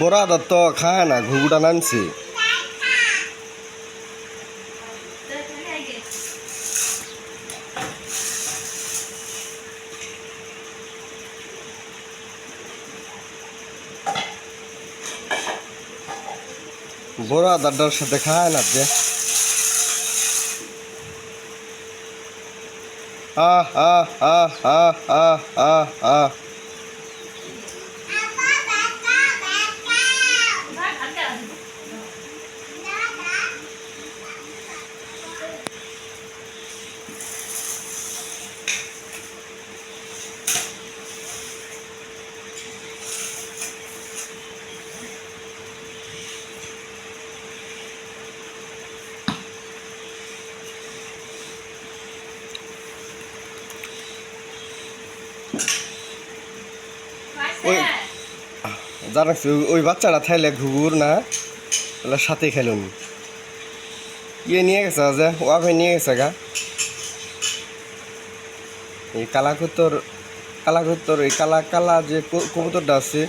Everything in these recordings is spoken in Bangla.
বড়া দত্ত খায় না, ঘুঘুটা নানছে। বড়া দাদার সাথে খায় না যে। আহ আহ আহ আহ আহ আহ আহ। ওই জানাস ওই বাচ্চাটা থাইলে ঘুঘুর না তাহলে সাথে খেলুন। ইয়ে নিয়ে গেছে যে ওয়াফে নিয়ে গেছে গা। এই কালাকুত্তর কালাকুত্তর এই কালা কালা যে কবুতরটা আছে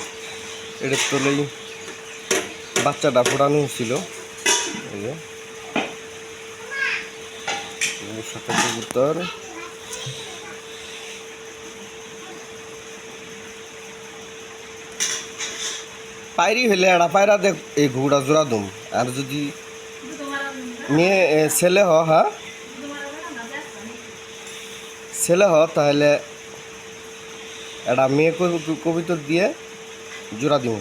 এটার তোলেই বাচ্চাটা ফোটানো হয়েছিল। যে। সাথে কবুতর। পায়রি হলে এড়া পায়রা দেখ, এই ঘুড়া জোড়া দুম। আর যদি মেয়ে ছেলে হ হ্যাঁ ছেলে হ, তাহলে এটা মেয়ে কবি- কবিতর দিয়ে জোড়া দিব